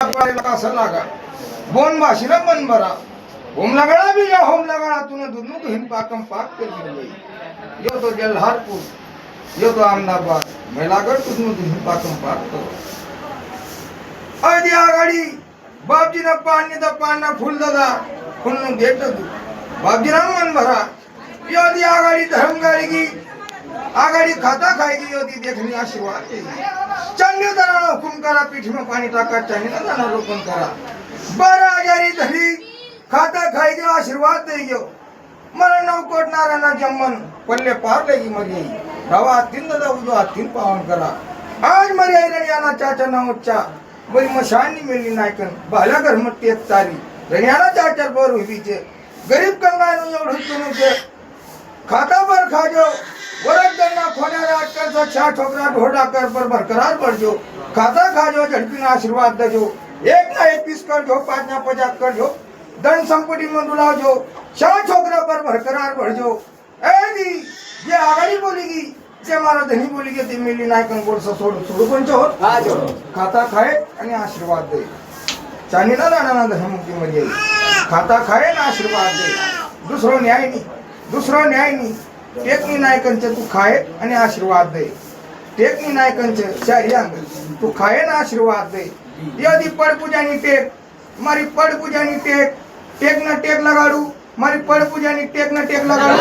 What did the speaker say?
બોન માસી મન ભરા હોમ લગાડા બી જા હોમ લગાડા તુને દૂધનું હિમ પાકમ પાક કરી ભાઈ જો તો જલહારપુર જો તો આમદાબાદ મેલાગર દૂધનું હિમ પાકમ પાક કરો આજે આગાડી બાપજીના પાનની તો પાનના ફૂલ દાદા ફૂલનું ભેટ હતું બાપજીના મન ભરા યો દી આગાડી ધરમગાડી आघाडी खाता खायची होती देखणी अशी वाटते चांगली जरा हुकुम करा पिठीनं पाणी टाका चांगलं जरा रोपण करा. बरं आजारी झाली खाता खायचे आशीर्वाद दे घेऊ मला नवकोट नारायणा जम्मन पल्ले पारले की मग. येई रवा अतिन जाऊ जो अतिन पावन करा. आज मरी आईला याना चाचा नावच्या बरी मशानी मिळली नाही कन भाल्या घर मग तेच चाली. रण्याला चाचा बरोबर हुईचे गरीब कंगाय एवढं तुम्ही खाता बर खाजो. તો છ ઠોકરા ઢોડા કર પર બરકરાર પડજો ખાતા ખાજો ઝડપીના આશીર્વાદ દેજો. એકના એક પીસ કરજો પાંચના પચાસ કરજો. દંડ સંપત્તિમાં ડુલાવજો છ છોકરા પર બરકરાર પડજો એની જે આગળ બોલી ગઈ જે મારા ધની બોલી ગઈ તે મેલી નાયકન ગોળ સસોડું થોડું પણ છો હા જો. ખાતા ખાય અને આશીર્વાદ દે. ચાંદીના દાણાના ધન મૂકી મળી ખાતા ખાય ને આશીર્વાદ દે. દૂસરો ન્યાય નહીં. દૂસરો ન્યાય નહીં. ટેકની નાયકન છે, તું ખાય અને આશીર્વાદ દે. ટેકની નાયકન છે ચાર્યાંગ તું ખાય ને આશીર્વાદ દે. યદી પડ પૂજાની ટેક, મારી પડ પૂજાની ટેક, ટેકના ટેક લગાડું, મારી પડ પૂજાની ટેકના ટેક લગાડું.